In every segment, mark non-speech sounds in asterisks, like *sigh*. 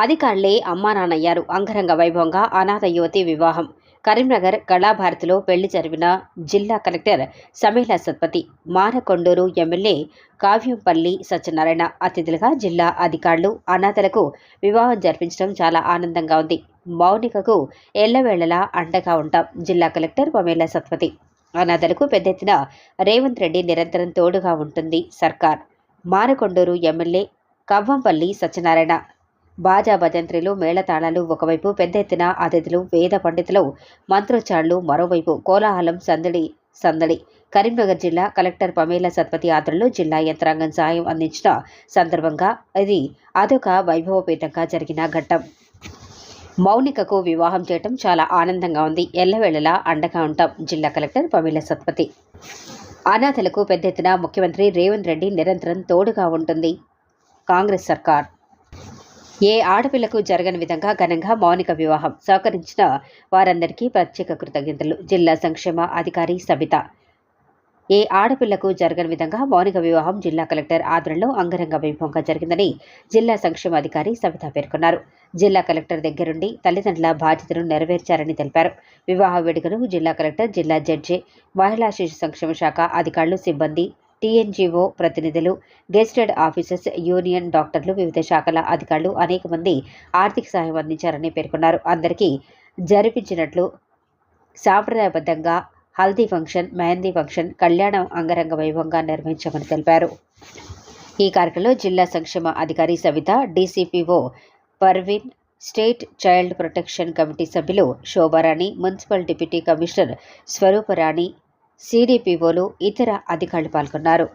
అధికారులే అమ్మా నాన్నయ్యారు. అంగరంగ వైభవంగా అనాథ యువతి వివాహం. కరీంనగర్ కళాభారతిలో పెళ్ళి జరిపిన జిల్లా కలెక్టర్ సమీల సత్పతి మానకొండూరు ఎమ్మెల్యే కావ్యంపల్లి సత్యనారాయణ అతిథులుగా జిల్లా అధికారులు అనాథలకు వివాహం జరిపించడం చాలా ఆనందంగా ఉంది. మౌనికకు ఎల్లవేళలా అండగా ఉంటాం. జిల్లా కలెక్టర్ పమేల సత్పతి అనాథలకు పెద్ద ఎత్తున రేవంత్ రెడ్డి నిరంతరం తోడుగా ఉంటుంది. సర్కార్ మారకొండూరు ఎమ్మెల్యే కవ్వంపల్లి సత్యనారాయణ బాజా భజంత్రిలు మేళతాళాలు ఒకవైపు పెద్ద ఎత్తున అతిథులు వేద పండితులు మంత్రోచ్చారణలు మరోవైపు కోలాహలం సందడి సందడి. కరీంనగర్ జిల్లా కలెక్టర్ పమేల సత్పతి ఆధ్వర్యంలో జిల్లా యంత్రాంగం సాయం అందించిన సందర్భంగా ఇది అదొక వైభవపేతంగా జరిగిన ఘట్టం. మౌనికకు వివాహం చేయటం చాలా ఆనందంగా ఉంది. ఎల్లవేళలా అండగా ఉంటాం జిల్లా కలెక్టర్ పమేల సత్పతి. అనాథలకు పెద్ద ఎత్తున ముఖ్యమంత్రి రేవంత్ రెడ్డి నిరంతరం తోడుగా ఉంటుంది. కాంగ్రెస్ సర్కార్ ఏ ఆడపిల్లకు జరగని విధంగా ఘనంగా మౌనిక వివాహం సహకరించిన వారందరికీ ప్రత్యేక కృతజ్ఞతలు. జిల్లా సంక్షేమ అధికారి సబిత. ఏ ఆడపిల్లకు జరగని విధంగా మౌనిక వివాహం జిల్లా కలెక్టర్ ఆధ్వర్యంలో అంగరంగ వైభవంగా జరిగిందని జిల్లా సంక్షేమ అధికారి సబిత పేర్కొన్నారు. జిల్లా కలెక్టర్ దగ్గరుండి తల్లిదండ్రుల బాధ్యతను నెరవేర్చారని తెలిపారు. వివాహ వేడుకను జిల్లా కలెక్టర్ జిల్లా జడ్జి మహిళా శిశు సంక్షేమ శాఖ అధికారులు సిబ్బంది టీఎన్జీఓ ప్రతినిధులు గెస్టెడ్ ఆఫీసర్స్ యూనియన్ డాక్టర్లు వివిధ శాఖల అధికారులు అనేక మంది ఆర్థిక సహాయం అందించారని పేర్కొన్నారు. అందరికీ జరిపించినట్లు సాంప్రదాయబద్ధంగా హల్దీ ఫంక్షన్ మెహందీ ఫంక్షన్ కళ్యాణం అంగరంగ వైభవంగా నిర్వహించామని తెలిపారు. ఈ కార్యక్రమంలో జిల్లా సంక్షేమ అధికారి Savitha DCPO Parveen state child protection committee సభ్యులు Shobharani municipal deputy commissioner Swaruparani సిడిపిఓలు ఇతర అధికారులు పాల్గొన్నారు.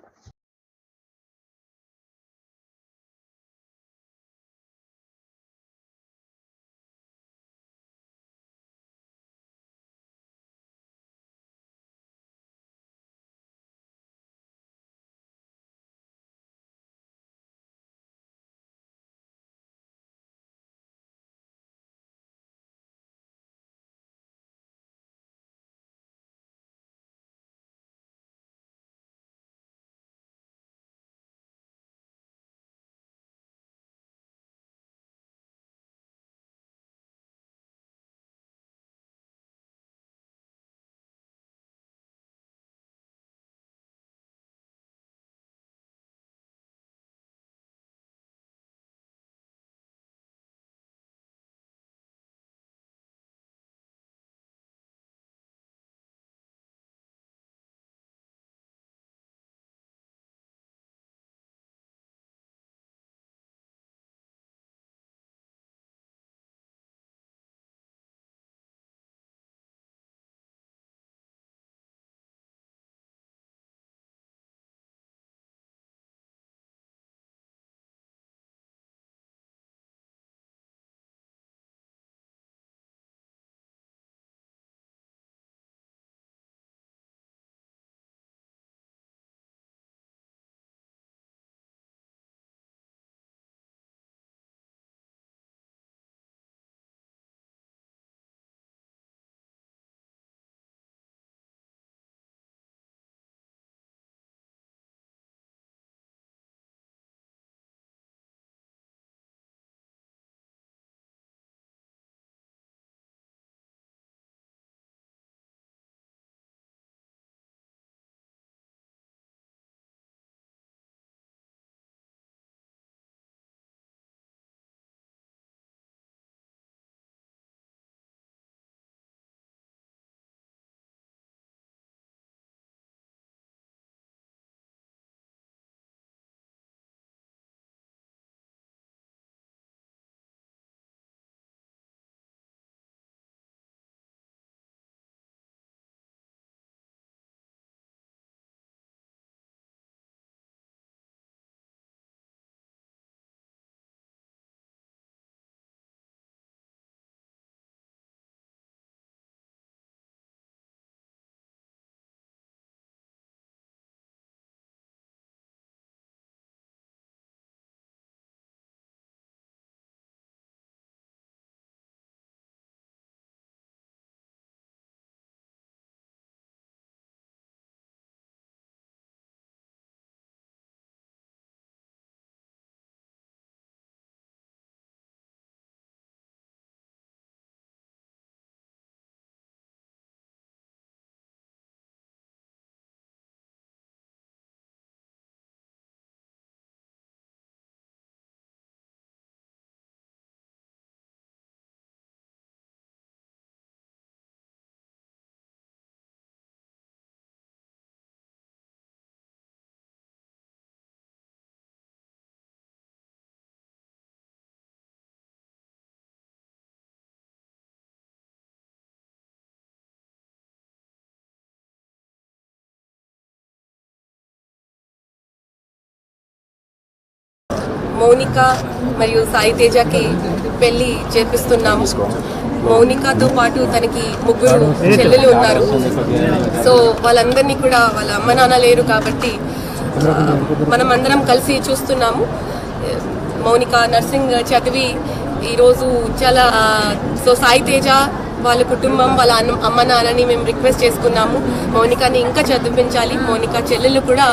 మౌనిక మరియు సాయి తేజకి పెళ్ళి చేపిస్తున్నాము. మౌనికతో పాటు తనకి ముగ్గురు చెల్లెలు ఉన్నారు. సో వాళ్ళందరినీ కూడా వాళ్ళ అమ్మ నాన్న లేరు కాబట్టి మనం అందరం కలిసి చూస్తున్నాము. మౌనిక నర్సింగ్ చదివి ఈరోజు చాలా సో సాయి తేజ వాళ్ళ కుటుంబం వాళ్ళ అమ్మ నాన్నని మేము రిక్వెస్ట్ చేసుకున్నాము. మౌనికని ఇంకా చదివించాలి. మౌనిక చెల్లెలు కూడా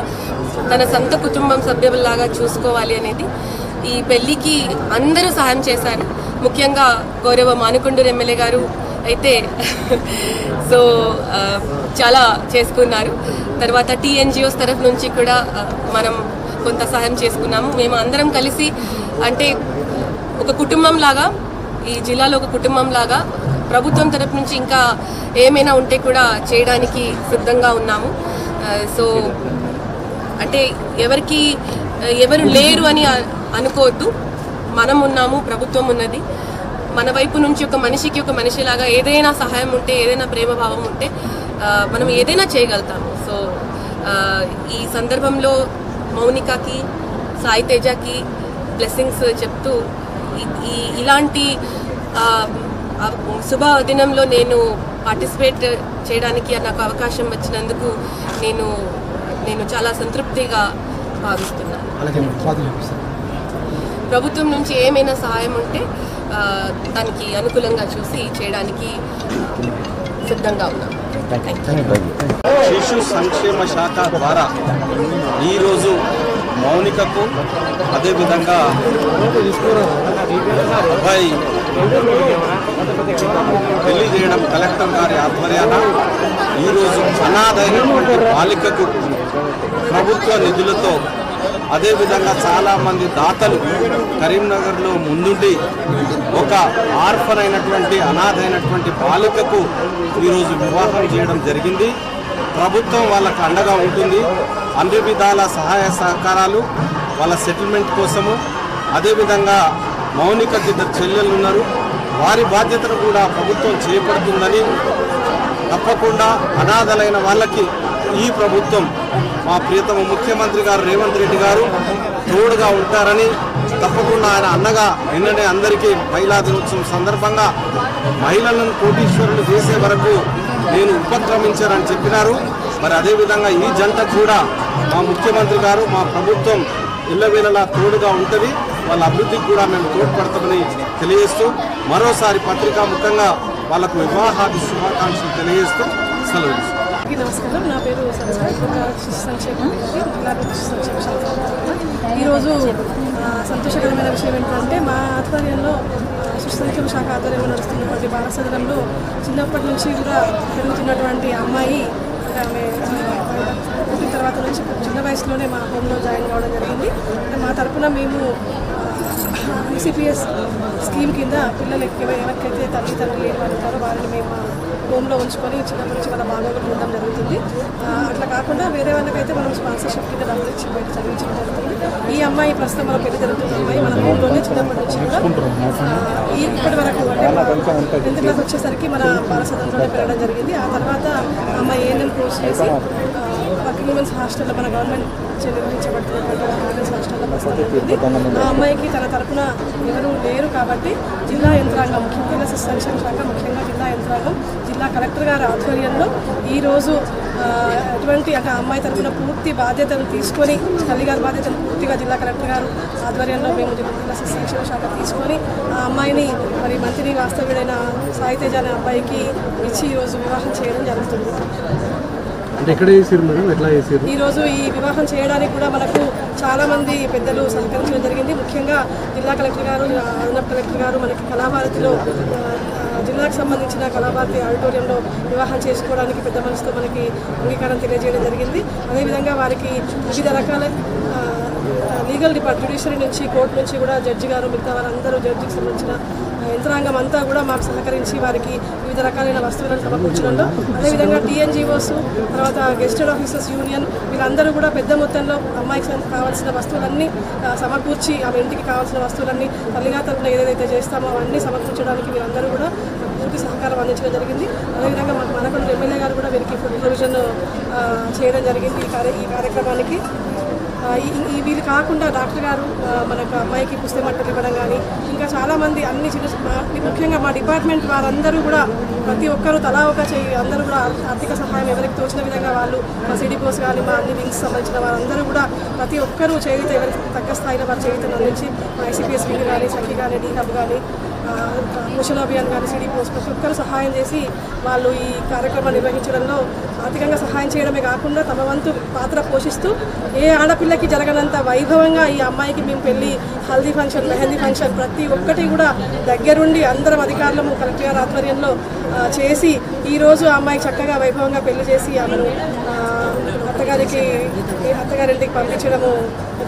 తన సొంత కుటుంబం సభ్యులాగా చూసుకోవాలి అనేది ఈ పెళ్ళికి అందరూ సహాయం చేశారు. ముఖ్యంగా గౌరవ మానుకొండూరు ఎమ్మెల్యే గారు అయితే *laughs* సో చాలా చేసుకున్నారు. తర్వాత టీఎన్జిఓస్ తరఫు నుంచి కూడా మనం కొంత సహాయం చేసుకున్నాము. మేము అందరం కలిసి అంటే ఒక కుటుంబం లాగా ఈ జిల్లాలో ఒక కుటుంబం లాగా ప్రభుత్వం తరపు నుంచి ఇంకా ఏమైనా ఉంటే కూడా చేయడానికి సిద్ధంగా ఉన్నాము. సో అంటే ఎవరికి ఎవరు లేరు అని అనుకోవద్దు. మనం ఉన్నాము ప్రభుత్వం ఉన్నది. మన వైపు నుంచి ఒక మనిషికి ఒక మనిషిలాగా ఏదైనా సహాయం ఉంటే ఏదైనా ప్రేమభావం ఉంటే మనం ఏదైనా చేయగలుగుతాము సో ఈ సందర్భంలో మౌనికకి సాయి తేజకి బ్లెస్సింగ్స్ చెప్తూ ఈ- ఇలాంటి శుభ దినంలో నేను పార్టిసిపేట్ చేయడానికి నాకు అవకాశం వచ్చినందుకు నేను నేను చాలా సంతృప్తిగా భావిస్తున్నాను. ప్రభుత్వం నుంచి ఏమైనా సహాయం ఉంటే దానికి అనుకూలంగా చూసి చేయడానికి సిద్ధంగా యూ శిశు సంక్షేమ శాఖ ద్వారా ఈరోజు మౌనికకు అదేవిధంగా అబ్బాయి తెలియజేయడం చేయడం కలెక్టర్ గారి ఆధ్వర్యాన ఈరోజు అనాథైనటువంటి బాలికకు ప్రభుత్వ నిధులతో అదేవిధంగా చాలామంది దాతలు కరీంనగర్లో ముందుండి ఒక ఆర్ఫన్ అయినటువంటి అనాథైనటువంటి బాలికకు ఈరోజు వివాహం చేయడం జరిగింది. ప్రభుత్వం వాళ్ళకు అండగా ఉంటుంది. అన్ని విధాల సహాయ సహకారాలు వాళ్ళ సెటిల్మెంట్ కోసము. అదేవిధంగా మౌనిక ఇద్దరు చెల్లెలు ఉన్నారు వారి బాధ్యతను కూడా ప్రభుత్వం చేపడుతుందని తప్పకుండా అనాథలైన వాళ్ళకి ఈ ప్రభుత్వం మా ప్రియతమ ముఖ్యమంత్రి గారు రేవంత్ రెడ్డి గారు తోడుగా ఉంటారని తప్పకుండా ఆయన అన్నగా నిన్ననే అందరికీ మహిళా దినోత్సవం సందర్భంగా మహిళలను కోటీశ్వరులు చేసే వరకు నేను ఉపక్రమించారని చెప్పినారు. మరి అదేవిధంగా ఈ జంట కూడా మా ముఖ్యమంత్రి గారు మా ప్రభుత్వం ఇళ్ళవేళలా తోడుగా ఉంటుంది. వాళ్ళ అభివృద్ధికి కూడా మేము తోడ్పడతామని తెలియజేస్తూ మరోసారి పత్రికా ముఖంగా వాళ్ళకు వివాహాది శుభాకాంక్షలు తెలియజేస్తూ సెలవు నమస్కారం. నా పేరు సంక్షేమ శాఖ ఈరోజు సంతోషకరమైన విషయం ఏంటంటే మా ఆధ్వర్యంలో ఆ, శిశు సంక్షేమ శాఖ ఆధ్వర్యంలో నడుస్తున్నటువంటి బాలసదనంలో చిన్నప్పటి నుంచి కూడా పెరుగుతున్నటువంటి అమ్మాయి ఆమె ఆ, పుట్టిన తర్వాత నుంచి చిన్న వయసులోనే మా హోమ్లో జాయిన్ కావడం జరిగింది అంటే మా తరపున మేము ఐసిపిఎస్ స్కీమ్ కింద పిల్లలకి ఎవ- ఎవరికైతే తల్లి తండ్రి లేని వారు ఉంటారో వారిని మేము హోమ్లో ఉంచుకొని చిన్నప్పటి నుంచి వాళ్ళ బాగోగులు ఉండడం జరుగుతుంది. అట్లా కాకుండా వేరే వాళ్ళకైతే మనం స్పాన్సర్షిప్ కింద డబ్బులు ఇచ్చి బయట చదివించడం జరుగుతుంది. ఈ అమ్మాయి ప్రస్తుతం మన పెళ్ళి జరుగుతున్న అమ్మాయి మన హోమ్లోనే చిన్నప్పటి నుంచి కూడా ఈ ఇప్పటి వరకు అంటే టెన్త్ క్లాస్ వచ్చేసరికి మన బాలసదంలోనే పెరగడం జరిగింది. ఆ తర్వాత అమ్మాయి ఏఎన్ఎం కోర్స్ చేసి వర్కింగ్ ఉమెన్స్ హాస్టల్లో మన గవర్నమెంట్ నిర్వహించబడుతున్నటువంటి ఉమెన్స్ హాస్టల్లో. ఆ అమ్మాయికి తన తరపున ఎవరు లేరు కాబట్టి జిల్లా యంత్రాంగం ముఖ్యంగా సంక్షేమ శాఖ ముఖ్యంగా జిల్లా యంత్రాంగం జిల్లా కలెక్టర్ గారి ఆధ్వర్యంలో ఈరోజు అటువంటి ఒక అమ్మాయి తరపున పూర్తి బాధ్యతలు తీసుకొని తల్లిగారి బాధ్యతలు పూర్తిగా జిల్లా కలెక్టర్ గారు ఆధ్వర్యంలో మేము జిల్లా సంక్షేమ శాఖ తీసుకొని ఆ అమ్మాయిని మరి మంత్రి వాస్తవ్యుడైన సాయి తేజ అనే అబ్బాయికి ఇచ్చి ఈరోజు వివాహం చేయడం జరుగుతుంది ఎక్కడ మేడం ఎట్లా ఈ రోజు ఈ వివాహం చేయడానికి కూడా మనకు చాలా మంది పెద్దలు సహకరించడం జరిగింది. ముఖ్యంగా జిల్లా కలెక్టర్ గారు అదనపు కలెక్టర్ గారు మనకి కళాభారతిలో జిల్లాకు సంబంధించిన కళాభారతి ఆడిటోరియంలో వివాహం చేసుకోవడానికి పెద్ద మనసుతో మనకి అంగీకారం తెలియజేయడం జరిగింది. అదేవిధంగా వారికి వివిధ రకాల లీగల్ డిపార్ట్ జ్యుడిషియరీ నుంచి కోర్టు నుంచి కూడా జడ్జి గారు మిగతా వారందరూ జడ్జికి సంబంధించిన యంత్రాంగం అంతా కూడా మాకు సహకరించి వారికి వివిధ రకాలైన వస్తువులను సమకూర్చడంలో అదేవిధంగా టీఎన్జిఓస్ తర్వాత గెస్టెడ్ ఆఫీసర్స్ యూనియన్ వీళ్ళందరూ కూడా పెద్ద మొత్తంలో అమ్మాయికి కావాల్సిన వస్తువులన్నీ సమకూర్చి ఆమె ఇంటికి కావాల్సిన వస్తువులన్నీ తల్లిగా తరపున ఏదైతే చేస్తామో అవన్నీ సమకూర్చడానికి వీరందరూ కూడా పూర్తి సహకారం అందించడం జరిగింది. అదేవిధంగా మాకు మనకొండ ఎమ్మెల్యే గారు కూడా వీరికి ఫుడ్ ప్రొవిజన్ చేయడం జరిగింది ఈ కార్య ఈ కార్యక్రమానికి. ఈ వీళ్ళు కాకుండా డాక్టర్ గారు మనకు అమ్మాయికి పుస్తక మట్టలు ఇవ్వడం కానీ ఇంకా చాలామంది అన్ని చిన్న ముఖ్యంగా మా డిపార్ట్మెంట్ వారందరూ కూడా ప్రతి ఒక్కరూ తలా ఒక చేయి అందరూ కూడా ఆర్థిక సహాయం ఎవరికి తోచిన విధంగా వాళ్ళు మా సిడిపోస్ కానీ మా అన్ని వింగ్స్ సంబంధించిన వారందరూ కూడా ప్రతి ఒక్కరూ చేయుత ఎవరికి తగ్గ స్థాయిలో వారి చేయుతను అందించి మా ఐసీపీఎస్ వింగ్ కానీ సఖి కానీ డీ హబ్ కానీ మిషన్ అభియాన్ కానీ సిడి పోస్ట్ ప్రతి ఒక్కరు సహాయం చేసి వాళ్ళు ఈ కార్యక్రమాన్ని నిర్వహించడంలో ఆర్థికంగా సహాయం చేయడమే కాకుండా తమ వంతు పాత్ర పోషిస్తూ ఏ ఆడపిల్లకి జరగనంత వైభవంగా ఈ అమ్మాయికి మేము పెళ్ళి హల్దీ ఫంక్షన్ మెహందీ ఫంక్షన్ ప్రతి ఒక్కటి కూడా దగ్గరుండి అందరం అధికారులము కలెక్టర్ గారి ఆధ్వర్యంలో చేసి ఈరోజు ఆ అమ్మాయికి చక్కగా వైభవంగా పెళ్ళి చేసి ఆమెను గారికి ఈ అత్తగారింటికి పంపించడము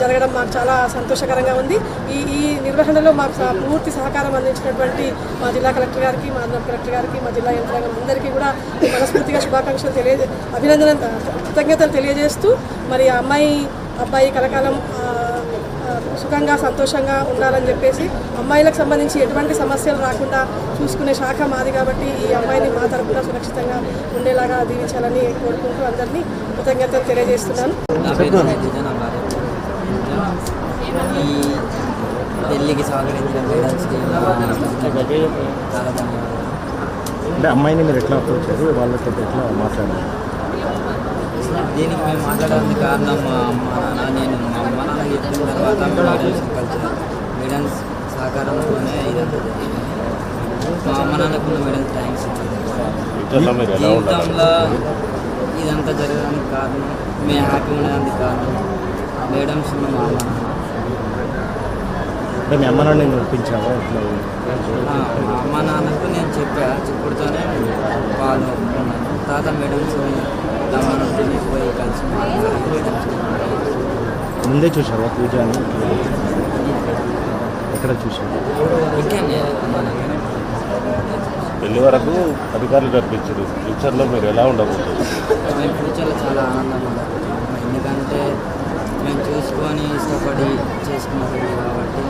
జరగడం మాకు చాలా సంతోషకరంగా ఉంది. ఈ ఈ నిర్వహణలో మాకు సహ- పూర్తి సహకారం అందించినటువంటి మా జిల్లా కలెక్టర్ గారికి మా అదనపు కలెక్టర్ గారికి మా జిల్లా యంత్రాంగం అందరికీ కూడా మనస్ఫూర్తిగా శుభాకాంక్షలు తెలియజే అభినందన కృతజ్ఞతలు తెలియజేస్తూ మరి ఆ అమ్మాయి అబ్బాయి కలకాలం సుఖంగా సంతోషంగా ఉండాలని చెప్పేసి అమ్మాయిలకు సంబంధించి ఎటువంటి సమస్యలు రాకుండా చూసుకునే శాఖ మాది కాబట్టి ఈ అమ్మాయిని మా తరపున సురక్షితంగా ఉండేలాగా దీవించాలని కోరుకుంటూ అందరినీ కృతజ్ఞతలు తెలియజేస్తున్నాను. ఈ పెళ్ళికి సహకరించిన మేడమ్స్కి నా చాలా ధన్యవాదాలు. అంటే అమ్మాయిని మీరు ఎట్లా అప్రోచ్ చేశారు వాళ్ళతో ఎట్లా మాట్లాడారు? దీనికి మేము మాట్లాడడానికి కారణం మా అమ్మ నాన్న నేను మా అమ్మ నాన్న చెప్పిన తర్వాత మేడమ్స్ కలిసి మేడమ్స్ సహకారంతోనే ఇదంతా జరిగింది. మా అమ్మ నాన్నకున్న మేడమ్స్ థ్యాంక్స్ జీవితంలో ఇదంతా జరగడానికి కారణం మేము హ్యాపీ ఉండడానికి కారణం మేడమ్స్ ఉన్న మా అమ్మ. నాన్న మీ అమ్మ నాన్న నేను ఒప్పించావా? మా అమ్మ నాన్నకు నేను చెప్పా చెప్పుడుతోనే వాళ్ళు తర్వాత మేడమ్స్ ముందే చూసావా పూజ అని? ఎక్కడ చూసావు పెళ్ళి వరకు అధికారులు జరిపించారు ఫ్యూచర్లో మీరు ఎలా ఉండబోతుంది మేము ఫ్యూచర్లో చాలా ఆనందంగా ఉండబోతున్నాం ఎందుకంటే మేము చూసుకొని ఇష్టపడి చేసుకున్న పెళ్ళి కాబట్టి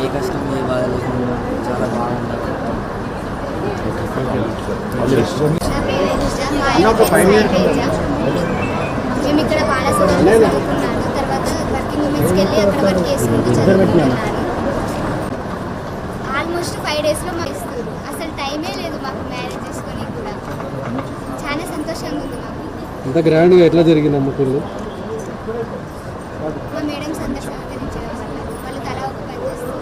ఏ కష్టం ఏ బాధ లేకుండా చాలా బాగుంటుంది. మేము ఇక్కడ చదువుకున్నాను తర్వాత వర్కింగ్ ఉమెన్స్కి వెళ్ళి అక్కడ వర్క్ చేసుకుంటూ ఆల్మోస్ట్ ఫైవ్ డేస్లో మాకు ఇస్తారు. అసలు టైమే లేదు మాకు మ్యారేజ్ చేసుకొని కూడా. చాలా సంతోషంగా ఉంది మాకు. ఇంత గ్రాండ్గా ఎట్లా జరిగింది అమ్మ పెళ్ళి? మా సహకరించడం వల్ల వాళ్ళు తలా ఒక పని చేస్తారు